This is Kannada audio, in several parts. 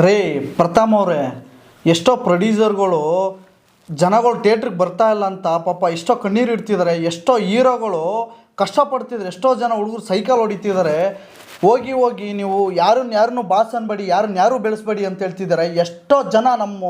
ರೇ ಪ್ರತಾಮ್ ಅವರೇ, ಎಷ್ಟೋ ಪ್ರೊಡ್ಯೂಸರ್ಗಳು ಜನಗಳು ಥಿಯೇಟ್ರಿಗೆ ಬರ್ತಾ ಇಲ್ಲ ಅಂತ ಪಾಪ ಎಷ್ಟೋ ಕಣ್ಣೀರು ಇಡ್ತಿದ್ದಾರೆ ಎಷ್ಟೋ ಹೀರೋಗಳು ಕಷ್ಟಪಡ್ತಿದ್ದಾರೆ ಎಷ್ಟೋ ಜನ ಹುಡುಗರು ಸೈಕಲ್ ಹೊಡಿತಿದ್ದಾರೆ ಹೋಗಿ ಹೋಗಿ ನೀವು ಯಾರನ್ನ ಯಾರನ್ನೂ ಬಾಸ್ ಅನ್ಬೇಡಿ, ಯಾರನ್ನ ಯಾರು ಬೆಳೆಸ್ಬೇಡಿ ಅಂತ ಹೇಳ್ತಿದ್ದಾರೆ ಎಷ್ಟೋ ಜನ ನಮ್ಮ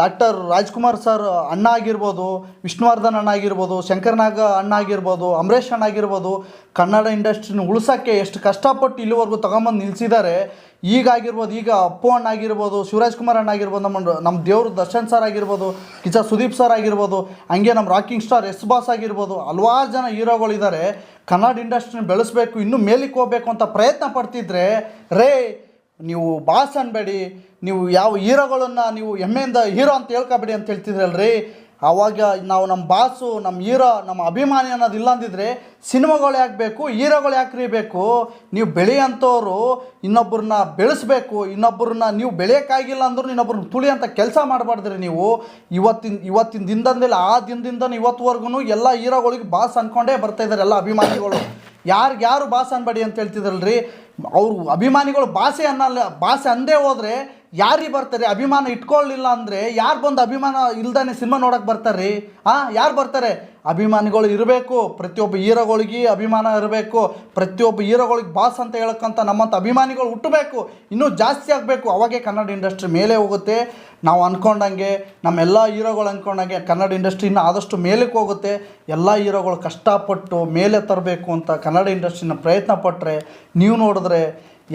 ಡಾಕ್ಟರ್ ರಾಜ್ಕುಮಾರ್ ಸರ್ ಅಣ್ಣ ಆಗಿರ್ಬೋದು, ವಿಷ್ಣುವರ್ಧನ್ ಅಣ್ಣ ಆಗಿರ್ಬೋದು ಶಂಕರ್ನಾಗ ಅಣ್ಣ ಆಗಿರ್ಬೋದು ಅಂಬರೀಷ್ ಅಣ್ಣ ಆಗಿರ್ಬೋದು, ಕನ್ನಡ ಇಂಡಸ್ಟ್ರಿನ ಉಳಿಸೋಕ್ಕೆ ಎಷ್ಟು ಕಷ್ಟಪಟ್ಟು ಇಲ್ಲಿವರೆಗೂ ತೊಗೊಂಬಂದು ನಿಲ್ಲಿಸಿದ್ದಾರೆ ಈಗ ಆಗಿರ್ಬೋದು ಈಗ ಅಪ್ಪು ಅಣ್ಣ ಆಗಿರ್ಬೋದು ಶಿವರಾಜ್ ಕುಮಾರ್ ಅಣ್ಣ ಆಗಿರ್ಬೋದು ನಮ್ಮ ನಮ್ಮ ದೇವ್ರ ದರ್ಶನ್ ಸರ್ ಆಗಿರ್ಬೋದು ಕಿಚ ಸುದೀಪ್ ಸರ್ ಆಗಿರ್ಬೋದು, ಹಂಗೆ ನಮ್ಮ ರಾಕಿಂಗ್ ಸ್ಟಾರ್ ಎಸ್ ಬಾಸ್ ಆಗಿರ್ಬೋದು, ಹಲವಾರು ಜನ ಹೀರೋಗಳಿದ್ದಾರೆ ಕನ್ನಡ ಇಂಡಸ್ಟ್ರಿನ ಬೆಳೆಸ್ಬೇಕು, ಇನ್ನೂ ಮೇಲಿಕ್ಕೆ ಹೋಗ್ಬೇಕು ಅಂತ ಪ್ರಯತ್ನ ಪಡ್ತಿದ್ರೆ, ರೇ, ನೀವು ಬಾಸ್ ಅನ್ಬೇಡಿ, ನೀವು ಯಾವ ಹೀರೋಗಳನ್ನು ನೀವು ಹೆಮ್ಮೆಯಿಂದ ಹೀರೋ ಅಂತ ಹೇಳ್ಕೊಬೇಡಿ ಅಂತ ಹೇಳ್ತಿದ್ರಲ್ರಿ. ಆವಾಗ ನಾವು ನಮ್ಮ ಬಾಸು ನಮ್ಮ ಹೀರೋ, ನಮ್ಮ ಅಭಿಮಾನಿ ಅನ್ನೋದು ಇಲ್ಲ ಅಂದಿದ್ರೆ ಸಿನಿಮಾಗಳು ಯಾಕೆ ಬೇಕು, ಹೀರೋಗಳು ಯಾಕೆ ಬೇಕು ನೀವು ಬೆಳೆಯಂಥವ್ರು ಇನ್ನೊಬ್ಬರನ್ನ ಬೆಳೆಸಬೇಕು ಇನ್ನೊಬ್ಬರನ್ನ ನೀವು ಬೆಳೆಯೋಕ್ಕಾಗಿಲ್ಲ ಅಂದ್ರೂ ಇನ್ನೊಬ್ಬರನ್ನ ಅಂತ ಕೆಲಸ ಮಾಡಬಾರ್ದ್ರಿ ನೀವು. ಇವತ್ತಿನ ಇವತ್ತಿನ ದಿನದಿಂದಲೇ ಆ ದಿನದಿಂದ ಇವತ್ತುವರೆಗೂ ಎಲ್ಲ ಹೀರೋಗಳಿಗೆ ಬಾಸ್ ಅಂದ್ಕೊಂಡೇ ಬರ್ತಾಯಿದ್ದಾರೆ ಎಲ್ಲ ಅಭಿಮಾನಿಗಳು. ಯಾರಿಗೆ ಯಾರು ಬಾಸ್ ಅನ್ಬೇಡಿ ಅಂತ ಹೇಳ್ತಿದ್ರಲ್ರಿ? ಅವರು ಅಭಿಮಾನಿಗಳು ಭಾಷೆ ಅನ್ನಲ್ಲ, ಭಾಷೆ ಅಂದೇ ಹೋದರೆ ಯಾರಿಗೆ ಬರ್ತಾರೆ? ಅಭಿಮಾನ ಇಟ್ಕೊಳ್ಳಿಲ್ಲ ಅಂದರೆ ಯಾರು ಬಂದು ಅಭಿಮಾನ ಇಲ್ದಾನೆ ಸಿನಿಮಾ ನೋಡೋಕೆ ಬರ್ತಾರೆ ಹಾಂ ಯಾರು ಬರ್ತಾರೆ? ಅಭಿಮಾನಿಗಳು ಇರಬೇಕು, ಪ್ರತಿಯೊಬ್ಬ ಹೀರೋಗಳಿಗೆ ಅಭಿಮಾನ ಇರಬೇಕು, ಪ್ರತಿಯೊಬ್ಬ ಹೀರೋಗಳಿಗೆ ಬಾಸ್ ಅಂತ ಹೇಳಕ್ಕಂತ ನಮ್ಮಂಥ ಅಭಿಮಾನಿಗಳು ಹುಟ್ಟಬೇಕು, ಇನ್ನೂ ಜಾಸ್ತಿ ಆಗಬೇಕು. ಅವಾಗೆ ಕನ್ನಡ ಇಂಡಸ್ಟ್ರಿ ಮೇಲೆ ಹೋಗುತ್ತೆ. ನಾವು ಅಂದ್ಕೊಂಡಂಗೆ ನಮ್ಮೆಲ್ಲ ಹೀರೋಗಳು ಅಂದ್ಕೊಂಡಂಗೆ ಕನ್ನಡ ಇಂಡಸ್ಟ್ರಿ ಇನ್ನೂ ಆದಷ್ಟು ಮೇಲಕ್ಕೆ ಹೋಗುತ್ತೆ. ಎಲ್ಲ ಹೀರೋಗಳು ಕಷ್ಟಪಟ್ಟು ಮೇಲೆ ತರಬೇಕು ಅಂತ ಕನ್ನಡ ಇಂಡಸ್ಟ್ರಿನ ಪ್ರಯತ್ನ ಪಟ್ಟರೆ ನೀವು ನೋಡಿದ್ರೆ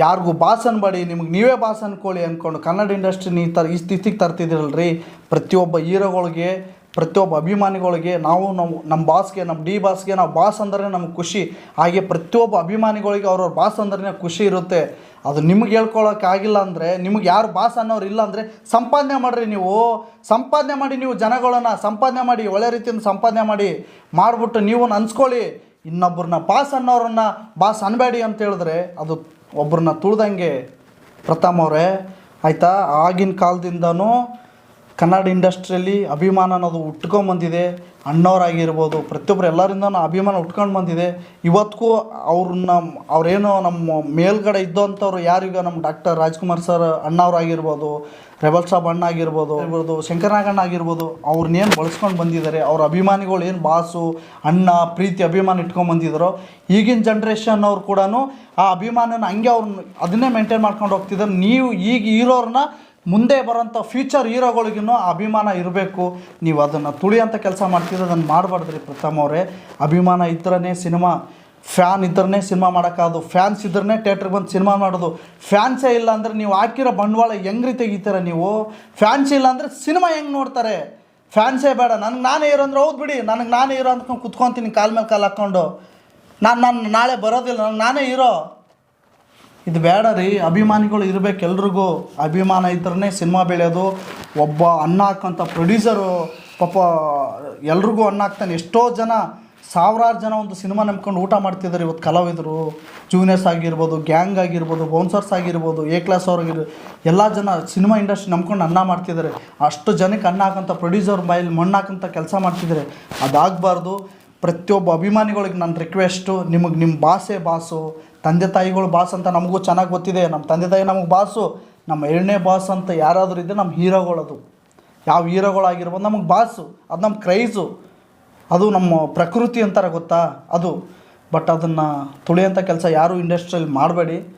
ಯಾರಿಗೂ ಬಾಸ್ ಅನ್ಬೇಡಿ, ನಿಮ್ಗೆ ನೀವೇ ಬಾಸ್ ಅನ್ಕೊಳ್ಳಿ ಅಂದ್ಕೊಂಡು ಕನ್ನಡ ಇಂಡಸ್ಟ್ರಿನ ಈ ಥರ ಈ ಸ್ಥಿತಿಗೆ ತರ್ತಿದ್ದೀರಲ್ರಿ ಪ್ರತಿಯೊಬ್ಬ ಹೀರೋಗಳಿಗೆ, ಪ್ರತಿಯೊಬ್ಬ ಅಭಿಮಾನಿಗಳಿಗೆ ನಾವು ನಮ್ಮ ನಮ್ಮ ಬಾಸ್ಗೆ ನಮ್ಮ ಡಿ ಬಾಸ್ಗೆ ನಾವು ಬಾಸ್ ಅಂದ್ರೆ ನಮ್ಗೆ ಖುಷಿ. ಹಾಗೆ ಪ್ರತಿಯೊಬ್ಬ ಅಭಿಮಾನಿಗಳಿಗೆ ಅವ್ರವ್ರ ಬಾಸ್ ಅಂದ್ರೆ ಖುಷಿ ಇರುತ್ತೆ. ಅದು ನಿಮ್ಗೆ ಹೇಳ್ಕೊಳೋಕ್ಕಾಗಿಲ್ಲ ಅಂದರೆ, ನಿಮ್ಗೆ ಯಾರು ಬಾಸ್ ಅನ್ನೋರು ಇಲ್ಲ ಅಂದರೆ ಸಂಪಾದನೆ ಮಾಡಿರಿ ನೀವು. ಸಂಪಾದನೆ ಮಾಡಿ ನೀವು ಜನಗಳನ್ನ, ಸಂಪಾದನೆ ಮಾಡಿ ಒಳ್ಳೆ ರೀತಿಯಿಂದ ಸಂಪಾದನೆ ಮಾಡಿ ಮಾಡಿಬಿಟ್ಟು ನೀವು ಅನ್ಸ್ಕೊಳ್ಳಿ. ಇನ್ನೊಬ್ಬರನ್ನ ಬಾಸ್ ಅನ್ನೋರನ್ನ ಬಾಸ್ ಅನ್ಬೇಡಿ ಅಂತ ಹೇಳಿದ್ರೆ ಅದು ಒಬ್ಬರನ್ನ ತುಳ್ದಂಗೆ ಪ್ರಥಮ್ ಅವರೇ ಆಯಿತಾ? ಆಗಿನ ಕಾಲದಿಂದನೂ ಕನ್ನಡ ಇಂಡಸ್ಟ್ರಿಯಲ್ಲಿ ಅಭಿಮಾನ ಅನ್ನೋದು ಉಟ್ಕೊಂಬಂದಿದೆ. ಅಣ್ಣವರಾಗಿರ್ಬೋದು ಪ್ರತಿಯೊಬ್ಬರು ಎಲ್ಲರಿಂದ ಅಭಿಮಾನ ಉಟ್ಕೊಂಡು ಬಂದಿದೆ. ಇವತ್ತಿಗೂ ಅವ್ರನ್ನ, ಅವರೇನೋ ನಮ್ಮ ಮೇಲ್ಗಡೆ ಇದ್ದಂಥವ್ರು ಯಾರೀಗ ನಮ್ಮ ಡಾಕ್ಟರ್ ರಾಜ್ಕುಮಾರ್ ಸರ್ ಅಣ್ಣವರಾಗಿರ್ಬೋದು, ರೆಬಲ್ ಸಾಬ್ ಅಣ್ಣ ಆಗಿರ್ಬೋದು ಇರ್ಬೋದು ಶಂಕರನಾಗಣ್ಣ ಆಗಿರ್ಬೋದು ಅವ್ರನ್ನೇನು ಬಳಸ್ಕೊಂಡು ಬಂದಿದ್ದಾರೆ, ಅವ್ರ ಅಭಿಮಾನಿಗಳು ಏನು ಬಾಸು, ಅಣ್ಣ, ಪ್ರೀತಿ, ಅಭಿಮಾನ ಇಟ್ಕೊಂಡು ಬಂದಿದ್ದಾರೋ, ಈಗಿನ ಜನ್ರೇಷನ್ ಅವ್ರು ಕೂಡ ಆ ಅಭಿಮಾನನ ಹಂಗೆ ಅವ್ರನ್ನ ಅದನ್ನೇ ಮೇಂಟೈನ್ ಮಾಡ್ಕೊಂಡು ಹೋಗ್ತಿದ್ದಾರೆ. ನೀವು ಈಗ ಇರೋರನ್ನ ಮುಂದೆ ಬರೋಂಥ ಫ್ಯೂಚರ್ ಹೀರೋಗಳಿಗೂ ಅಭಿಮಾನ ಇರಬೇಕು. ನೀವು ಅದನ್ನು ತುಳಿಯೋಂಥ ಕೆಲಸ ಮಾಡ್ತಿದ್ರೆ ಅದನ್ನು ಮಾಡಬಾರ್ದ್ರಿ ಪ್ರಥಮ್ ಅವರೇ. ಅಭಿಮಾನ ಇದ್ರೇ ಸಿನಿಮಾ ಫ್ಯಾನ್ ಇದ್ರೇ ಸಿನಿಮಾ ಮಾಡೋಕ್ಕಾಗೋದು. ಫ್ಯಾನ್ಸ್ ಇದ್ರೇ ಥಿಯೇಟ್ರಿಗೆ ಬಂದು ಸಿನಿಮಾ ಮಾಡೋದು. ಫ್ಯಾನ್ಸೇ ಇಲ್ಲ ಅಂದರೆ ನೀವು ಹಾಕಿರೋ ಬಂಡವಾಳ ಹೆಂಗ್ರಿ ತೆಗಿತೀರ ನೀವು? ಫ್ಯಾನ್ಸ್ ಇಲ್ಲ ಅಂದರೆ ಸಿನಿಮಾ ಹೆಂಗೆ ನೋಡ್ತಾರೆ? ಫ್ಯಾನ್ಸೇ ಬೇಡ. ನನಗೆ ನಾನೇ ಇರೋ ಅಂದ್ರೆ ಹೌದು ಬಿಡಿ. ನನಗೆ ನಾನೇ ಇರೋ ಅಂದ್ಕೊಂಡು ಕುತ್ಕೊತೀನಿ ಕಾಲ ಮೇಲೆ ಕಾಲು ಹಾಕ್ಕೊಂಡು ನಾನು ನಾನು ನಾಳೆ ಬರೋದಿಲ್ಲ. ನನಗೆ ನಾನೇ ಇರೋ ಇದು ಬೇಡ ರೀ, ಅಭಿಮಾನಿಗಳು ಇರಬೇಕು ಎಲ್ರಿಗೂ. ಅಭಿಮಾನ ಇದ್ರೇ ಸಿನಿಮಾ ಬೆಳೆಯೋದು. ಒಬ್ಬ ಅನ್ನ ಹಾಕೋಂಥ ಪ್ರೊಡ್ಯೂಸರು ಪಾಪ ಎಲ್ರಿಗೂ ಅನ್ನ ಹಾಕ್ತಾನೆ. ಎಷ್ಟೋ ಜನ, ಸಾವಿರಾರು ಜನ ಒಂದು ಸಿನಿಮಾ ನಂಬ್ಕೊಂಡು ಊಟ ಮಾಡ್ತಿದ್ದಾರೆ ಇವತ್ತು ಕಲಾವಿದರು. ಜೂನಿಯರ್ಸ್ ಆಗಿರ್ಬೋದು ಗ್ಯಾಂಗ್ ಆಗಿರ್ಬೋದು ಬೌನ್ಸರ್ಸ್ ಆಗಿರ್ಬೋದು ಎ ಕ್ಲಾಸ್ ಅವ್ರಿಗಿರ್ ಎಲ್ಲ ಜನ ಸಿನಿಮಾ ಇಂಡಸ್ಟ್ರಿ ನಂಬ್ಕೊಂಡು ಅನ್ನ ಮಾಡ್ತಿದ್ದಾರೆ. ಅಷ್ಟು ಜನಕ್ಕೆ ಅನ್ನ ಹಾಕೋಂಥ ಪ್ರೊಡ್ಯೂಸರ್ ಮೈಲ್ ಮಣ್ಣು ಹಾಕೋಂಥ ಕೆಲಸ ಮಾಡ್ತಿದ್ದಾರೆ. ಅದಾಗಬಾರ್ದು. ಪ್ರತಿಯೊಬ್ಬ ಅಭಿಮಾನಿಗಳಿಗೆ ನನ್ನ ರಿಕ್ವೆಸ್ಟು ನಿಮಗೆ ನಿಮ್ಮ ಭಾಷೆ ಬಾಸು. ತಂದೆ ತಾಯಿಗಳು ಬಾಸ್ ಅಂತ ನಮಗೂ ಚೆನ್ನಾಗಿ ಗೊತ್ತಿದೆ. ನಮ್ಮ ತಂದೆ ತಾಯಿ ನಮಗೆ ಬಾಸು. ನಮ್ಮ ಎರಡನೇ ಬಾಸ್ ಅಂತ ಯಾರಾದರೂ ಇದ್ದರೆ ನಮ್ಮ ಹೀರೋಗಳದು. ಯಾವ ಹೀರೋಗಳಾಗಿರ್ಬೋದು ನಮಗೆ ಬಾಸು. ಅದು ನಮ್ಮ ಕ್ರೈಸು. ಅದು ನಮ್ಮ ಪ್ರಕೃತಿ ಅಂತಾರೆ ಗೊತ್ತಾ? ಅದು. ಬಟ್ ಅದನ್ನು ತುಳಿಯೋಂಥ ಕೆಲಸ ಯಾರೂ ಇಂಡಸ್ಟ್ರಿಯಲ್ಲಿ ಮಾಡಬೇಡಿ.